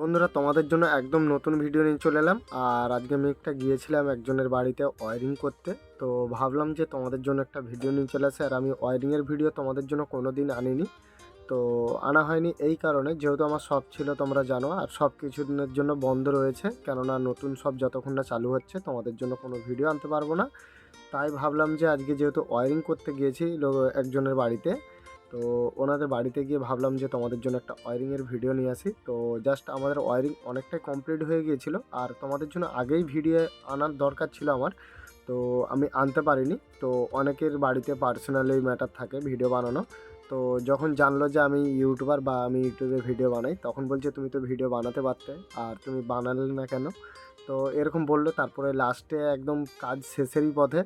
বন্ধুরা, তোমাদের জন্য একদম নতুন ভিডিও নিয়ে চলে এলাম। আর আজকে আমি একটা গিয়েছিলাম একজনের বাড়িতে ওয়ারিং করতে। তো ভাবলাম যে তোমাদের জন্য একটা ভিডিও নিয়ে চলে আসে। আর আমি ওয়ারিংয়ের ভিডিও তোমাদের জন্য কোনো দিন আনিনি। তো আনা হয়নি এই কারণে। যেহেতু আমার সব ছিল, তোমরা জানো। আর সব কিছু দিনের জন্য বন্ধ রয়েছে। কেননা নতুন সব যতক্ষণ না চালু হচ্ছে, তোমাদের জন্য কোনো ভিডিও আনতে পারব না। তাই ভাবলাম যে আজকে যেহেতু ওয়ারিং করতে গিয়েছি একজনের বাড়িতে তো ওনাদের বাড়িতে গিয়ে ভাবলাম যে তোমাদের জন্য একটা ওয়ারিংয়ের ভিডিও নিয়ে আসি। তো জাস্ট আমাদের ওয়ারিং অনেকটাই কমপ্লিট হয়ে গিয়েছিল আর তোমাদের জন্য আগেই ভিডিও আনার দরকার ছিল আমার। তো আমি আনতে পারিনি। তো অনেকের বাড়িতে পার্সোনালি ম্যাটার থাকে ভিডিও বানানো। তো যখন জানলো যে আমি ইউটিউবার বা আমি ইউটিউবে ভিডিও বানাই, তখন বলছে, তুমি তো ভিডিও বানাতে পারতে, আর তুমি বানালে না কেন? তো এরকম বলল। তারপরে লাস্টে একদম কাজ শেষেরই পথে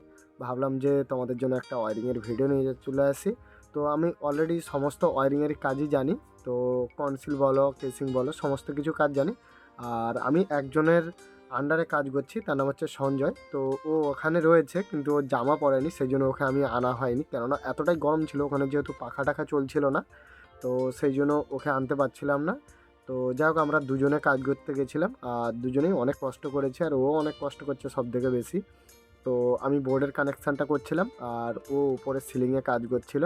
ভাবলাম যে তোমাদের জন্য একটা ওয়ারিংয়ের ভিডিও নিয়ে চলে আসি। তো আমি অলরেডি সমস্ত ওয়ারিংয়ের কাজই জানি। তো কনসিল বলো কেসিং বলো, সমস্ত কিছু কাজ জানি। আর আমি একজনের আন্ডারে কাজ করছি, তার নাম হচ্ছে সঞ্জয়। তো ও ওখানে রয়েছে, কিন্তু ও জামা পরেনি সেই জন্য ওকে আমি আনা হয়নি। কেননা এতটাই গরম ছিল, ওখানে যেহেতু পাখা টাখা চলছিল না, তো সেই জন্য ওকে আনতে পারছিলাম না। তো যাই হোক, আমরা দুজনে কাজ করতে গেছিলাম, আর দুজনেই অনেক কষ্ট করেছে, আর ও অনেক কষ্ট করছে সব থেকে বেশি। তো আমি বোর্ডের কানেকশানটা করছিলাম, আর ও উপরে সিলিংয়ে কাজ করছিল।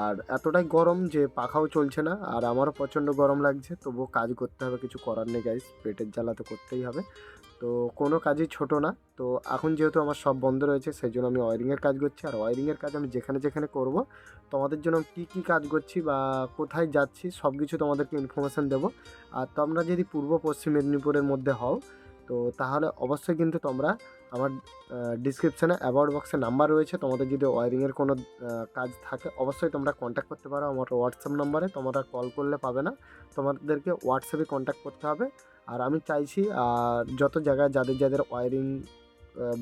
আর এতটাই গরম যে পাখাও চলছে না, আর আমারও প্রচণ্ড গরম লাগছে। তবুও কাজ করতে হবে, কিছু করার নেই গাইস পেটের জ্বালা তো করতেই হবে। তো কোনো কাজই ছোট না। তো এখন যেহেতু আমার সব বন্ধ রয়েছে, সেই জন্য আমি ওয়ারিংয়ের কাজ করছি। আর ওয়ারিংয়ের কাজ আমি যেখানে যেখানে করব, তোমাদের জন্য কী কী কাজ করছি বা কোথায় যাচ্ছি সব কিছু তোমাদেরকে ইনফরমেশান দেবো। আর তোমরা যদি পূর্ব পশ্চিম মেদিনীপুরের মধ্যে হও, তো তাহলে অবশ্যই কিন্তু তোমরা আমার ডিসক্রিপশানে অ্যাবাউট বক্সে নাম্বার রয়েছে। তোমাদের যদি ওয়ারিংয়ের কোনো কাজ থাকে, অবশ্যই তোমরা কন্ট্যাক্ট করতে পারো। আমার হোয়াটসঅ্যাপ নাম্বারে তোমরা কল করলে পাবে না। তোমাদেরকে হোয়াটসঅ্যাপে কন্ট্যাক্ট করতে হবে। আর আমি চাইছি যত জায়গায় যাদের যাদের ওয়ারিং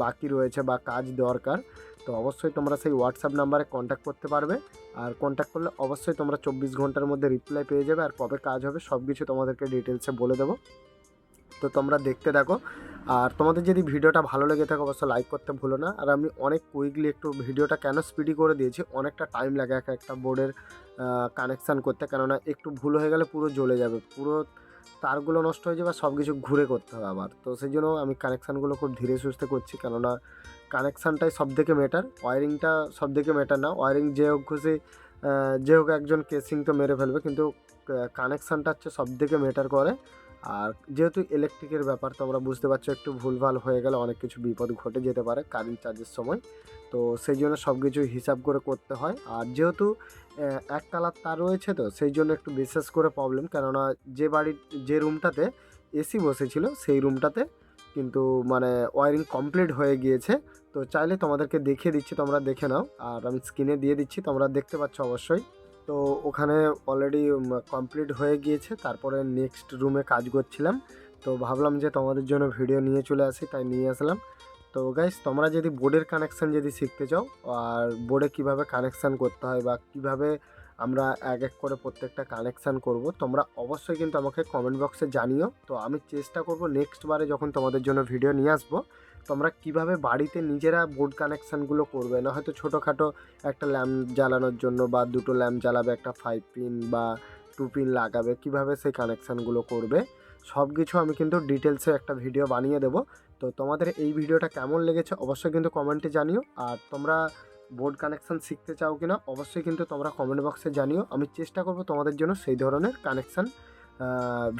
বাকি রয়েছে বা কাজ দরকার, তো অবশ্যই তোমরা সেই হোয়াটসঅ্যাপ নাম্বারে কন্ট্যাক্ট করতে পারবে। আর কন্ট্যাক্ট করলে অবশ্যই তোমরা চব্বিশ ঘণ্টার মধ্যে রিপ্লাই পেয়ে যাবে। আর কবে কাজ হবে সব কিছু তোমাদেরকে ডিটেলসে বলে দেবো। তো তোমরা দেখতে থাকো। আর তোমাদের যদি ভিডিওটা ভালো লেগে থাকে, অবশ্যই লাইক করতে ভুলো না। আর আমি অনেক কুইকলি একটু ভিডিওটা কেন স্পিডি করে দিয়েছি, অনেকটা টাইম লাগে এক একটা বোর্ডের কানেকশান করতে। কেননা একটু ভুল হয়ে গেলে পুরো জ্বলে যাবে, পুরো তারগুলো নষ্ট হয়ে যাবে সব কিছু ঘুরে করতে হবে আবার। তো সেই জন্য আমি কানেকশানগুলো খুব ধীরে সুস্থে করছি, কেননা কানেকশানটাই সব থেকে ম্যাটার ওয়ারিংটা সব থেকে ম্যাটার না। ওয়ারিং যে হোক খুশি যে হোক একজন কেসিং তো মেরে ফেলবে, কিন্তু কানেকশানটা হচ্ছে সব থেকে ম্যাটার করে। আর যেহেতু ইলেকট্রিকের ব্যাপার, তোমরা বুঝতে পারছ, একটু ভুলভাল হয়ে গেলে অনেক কিছু বিপদ ঘটে যেতে পারে কারেন্ট চার্জের সময়। তো সেই জন্য সব কিছু হিসাব করে করতে হয়। আর যেহেতু এক কালার তার রয়েছে তো, সেই জন্য একটু বিশেষ করে প্রবলেম কেননা যে বাড়ির, যে রুমটাতে এসি বসেছিল, সেই রুমটাতে কিন্তু মানে ওয়ারিং কমপ্লিট হয়ে গিয়েছে। তো চাইলে তোমাদেরকে দেখিয়ে দিচ্ছি, তোমরা দেখে নাও। আর আমি স্ক্রিনে দিয়ে দিচ্ছি, তোমরা দেখতে পাচ্ছ অবশ্যই। তো ওখানে অলরেডি কমপ্লিট হয়ে গিয়েছে। তারপরে নেক্সট রুমে কাজ করছিলাম। তো ভাবলাম যে তোমাদের জন্য ভিডিও নিয়ে চলে আসি, তাই নিয়ে আসলাম। তো গাইস তোমরা যদি বোর্ডের কানেকশান যদি শিখতে চাও, আর বোর্ডে কীভাবে কানেকশান করতে হয় বা কীভাবে আমরা এক এক করে প্রত্যেকটা কানেকশান করব, তোমরা অবশ্যই কিন্তু আমাকে কমেন্ট বক্সে জানিও। তো আমি চেষ্টা করব নেক্সট বারে যখন তোমাদের জন্য ভিডিও নিয়ে আসব তোমরা কীভাবে বাড়িতে নিজেরা বোর্ড কানেকশানগুলো করবে? না হয়তো ছোটোখাটো একটা ল্যাম্প জ্বালানোর জন্য বা দুটো ল্যাম্প জ্বালাবে, একটা ফাইভ পিন বা টু পিন লাগাবে, কীভাবে সেই কানেকশানগুলো করবে? সব কিছু আমি কিন্তু ডিটেলসে একটা ভিডিও বানিয়ে দেবো। তো তোমাদের এই ভিডিওটা কেমন লেগেছে অবশ্যই কিন্তু কমেন্টে জানিও। আর তোমরা বোর্ড কানেকশান শিখতে চাও কি না অবশ্যই কিন্তু তোমরা কমেন্ট বক্সে জানিও। আমি চেষ্টা করব তোমাদের জন্য সেই ধরনের কানেকশান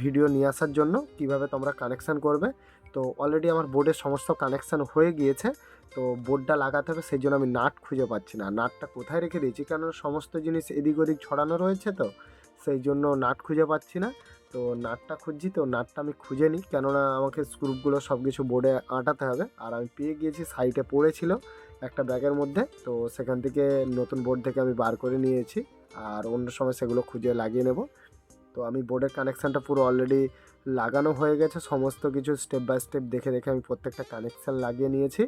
ভিডিও নিয়ে আসার জন্য, কীভাবে তোমরা কানেকশান করবে। তো অলরেডি আমার বোর্ডের সমস্ত কানেকশান হয়ে গিয়েছে, তো বোর্ডটা লাগাতে হবে, সেই জন্য আমি নাট খুঁজে পাচ্ছি না। নাটটা কোথায় রেখে দিয়েছি? কেন সমস্ত জিনিস এদিক ওদিক ছড়ানো রয়েছে তো? সেই জন্য নাট খুঁজে পাচ্ছি না। তো নাটটা খুঁজছি, তো নাটটা আমি খুঁজে নিই। কেননা আমাকে স্ক্রুপগুলো সব কিছু বোর্ডে আটাতে হবে। আর আমি পেয়ে গিয়েছি সাইডে পড়েছিল একটা ব্যাগের মধ্যে। তো সেখান থেকে নতুন বোর্ড থেকে আমি বার করে নিয়েছি। আর অন্য সময় সেগুলো খুঁজে লাগিয়ে নেব। তো আমি বোর্ডের কানেকশানটা পুরো অলরেডি লাগানো হয়ে গেছে। সমস্ত কিছু স্টেপ বাই স্টেপ দেখে দেখে আমি প্রত্যেকটা কানেকশান লাগিয়ে নিয়েছি।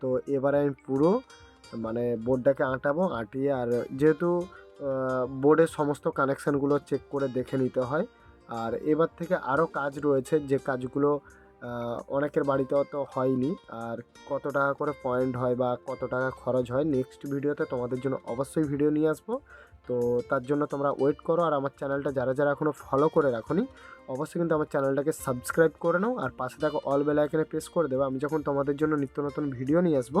তো এবারে আমি পুরো মানে বোর্ডটাকে আঁটাবো, আঁটিয়ে আর যেহেতু বোর্ডের সমস্ত কানেকশানগুলো চেক করে দেখে নিতে হয়। আর এবার থেকে আরও কাজ রয়েছে, যে কাজগুলো অনেকের বাড়িতে অত হয়নি। আর কত টাকা করে পয়েন্ট হয় বা কত টাকা খরচ হয় নেক্সট ভিডিওতে তোমাদের জন্য অবশ্যই ভিডিও নিয়ে আসব। তো তার জন্য তোমরা ওয়েট করো আর আমার চ্যানেলটা যারা যারা এখনও ফলো করে রাখোনি, অবশ্যই কিন্তু আমার চ্যানেলটাকে সাবস্ক্রাইব করে নাও আর পাশে থাকা অল বেল আইকনে প্রেস করে দেবে। আমি যখন তোমাদের জন্য নিত্য নতুন ভিডিও নিয়ে আসব,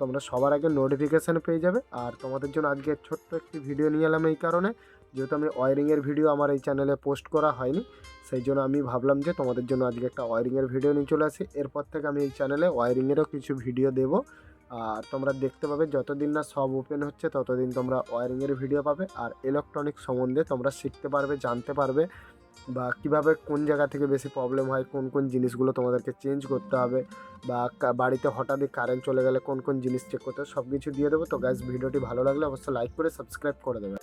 তোমরা সবার আগে নোটিফিকেশান পেয়ে যাবে। আর তোমাদের জন্য আজকে ছোট্ট একটি ভিডিও নিয়ে এলাম এই কারণে। যেহেতু আমি ওয়ারিংয়ের ভিডিও আমার এই চ্যানেলে পোস্ট করা হয়নি, সেই জন্য আমি ভাবলাম যে তোমাদের জন্য আজকে একটা ওয়ারিংয়ের ভিডিও নিয়ে চলে আসি। এরপর থেকে আমি এই চ্যানেলে ওয়ারিংয়েরও কিছু ভিডিও দেবো। আর তোমরা দেখতে পাবে যতদিন না সব ওপেন হচ্ছে, ততদিন তোমরা ওয়ারিংয়ের ভিডিও পাবে। আর ইলেকট্রনিক সম্বন্ধে তোমরা শিখতে পারবে, জানতে পারবে বা কীভাবে কোন জায়গা থেকে বেশি প্রবলেম হয়, কোন কোন জিনিসগুলো তোমাদেরকে চেঞ্জ করতে হবে বা বাড়িতে হঠাৎই কারেন্ট চলে গেলে কোন কোন জিনিস চেক করতে হবে সব কিছু দিয়ে দেবো। তো গ্যাস ভিডিওটি ভালো লাগলে অবশ্যই লাইক করে সাবস্ক্রাইব করে দেবে।